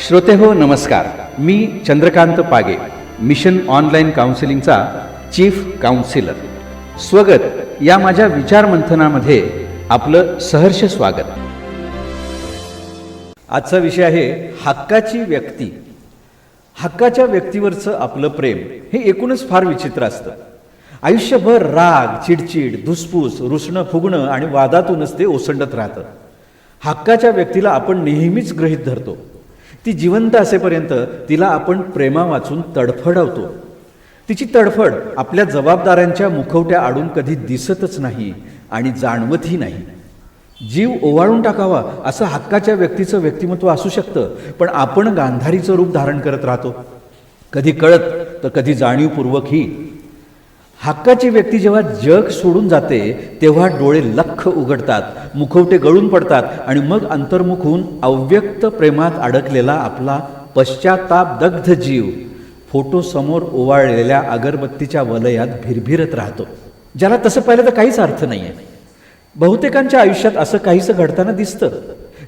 श्रोते हो नमस्कार. मी चंद्रकांत पागे मिशन ऑनलाईन काउन्सिलिंगचा चीफ काउन्सिलर. स्वगत. या माझ्या विचार मंथनामध्ये आपलं सहर्ष स्वागत. आजचा विषय आहे हक्काची व्यक्ती. हक्काच्या व्यक्तीवरचं आपलं प्रेम हे एकूणच फार विचित्र असतं. आयुष्यभर राग चिडचिड धुसफूस रुसणं फुगणं आणि वादातूनच ते ओसंडत राहतं. हक्काच्या व्यक्तीला आपण नेहमीच गृहीत धरतो. ती जिवंत असेपर्यंत तिला आपण प्रेमा वाचून तडफडवतो. तिची तडफड आपल्या जबाबदाऱ्यांच्या मुखवट्या आडून कधी दिसतच नाही आणि जाणवतही नाही. जीव ओवाळून टाकावा असं हक्काच्या व्यक्तीचं व्यक्तिमत्व असू शकतं पण आपण गांधारीचं रूप धारण करत राहतो. कधी कळत तर कधी जाणीवपूर्वक ही. हक्काची व्यक्ती जेव्हा जग सोडून जाते तेव्हा डोळे लख उघडतात मुखवटे गळून पडतात आणि मग अंतर्मुख होऊन अव्यक्त प्रेमात अडकलेला आपला पश्चाताप दग्ध जीव फोटो समोर ओवाळलेल्या अगरबत्तीच्या वलयात भिरभिरत राहतो. ज्याला तसं पाहिलं तर काहीच अर्थ नाही आहे बहुतेकांच्या आयुष्यात असं काहीसं घडताना दिसतं.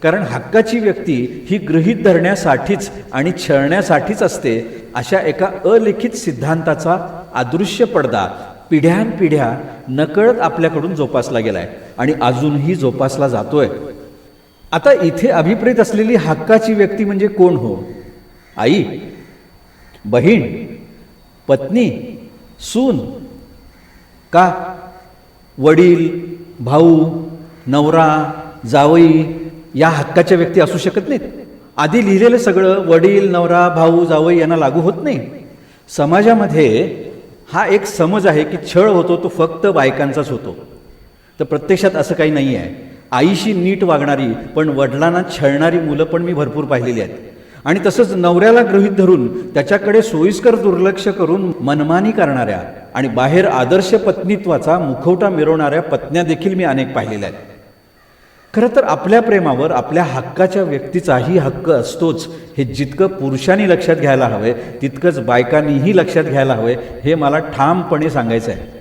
कारण हक्काची व्यक्ती ही गृहीत धरण्यासाठीच आणि छळण्यासाठीच असते अशा एका अलिखित सिद्धांताचा अदृश्य पडदा पिढ्यानपिढ्या नकळत आपल्याकडून जोपासला गेलाय आणि अजूनही जोपासला जातोय. आता इथे अभिप्रेत असलेली हक्काची व्यक्ती म्हणजे कोण हो? आई बहीण पत्नी सून का? वडील भाऊ नवरा जावई या हक्काच्या व्यक्ती असू शकत नाहीत. आधी लिहिलेलं सगळं वडील नवरा भाऊ जावई यांना लागू होत नाही. समाजामध्ये हा एक समज आहे की छळ होतो तो फक्त बायकांचाच होतो. तर प्रत्यक्षात असं काही नाही आहे. आईशी नीट वागणारी पण वडिलांना छळणारी मुलं पण मी भरपूर पाहिलेली आहेत. आणि तसंच नवऱ्याला गृहीत धरून त्याच्याकडे सोयीस्कर दुर्लक्ष करून मनमानी करणाऱ्या आणि बाहेर आदर्श पत्नीत्वाचा मुखवटा मिरवणाऱ्या पत्न्या देखील मी अनेक पाहिलेल्या आहेत. खरं तर आपल्या प्रेमावर आपल्या हक्काच्या व्यक्तीचाही हक्क असतोच. हे जितकं पुरुषांनी लक्षात घ्यायला हवे तितकंच बायकांनीही लक्षात घ्यायला हवे हे मला ठामपणे सांगायचं आहे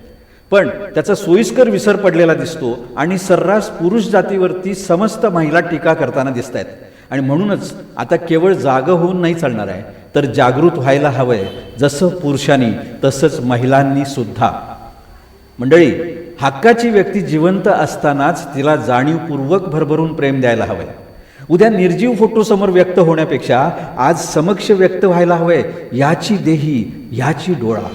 पण त्याचा सोयीस्कर विसर पडलेला दिसतो आणि सर्रास पुरुष जातीवरती समस्त महिला टीका करताना दिसत आहेत आणि म्हणूनच आता केवळ जागं होऊन नाही चालणार आहे तर जागृत व्हायला हवंय. जसं पुरुषांनी तसंच महिलांनी सुद्धा. मंडळी हक्काची व्यक्ती जिवंत असतानाच तिला जाणीवपूर्वक भरभरून प्रेम द्यायला हवंय. उद्या निर्जीव फोटो समोर व्यक्त होण्यापेक्षा आज समक्ष व्यक्त व्हायला हवंय याची देही याची डोळा.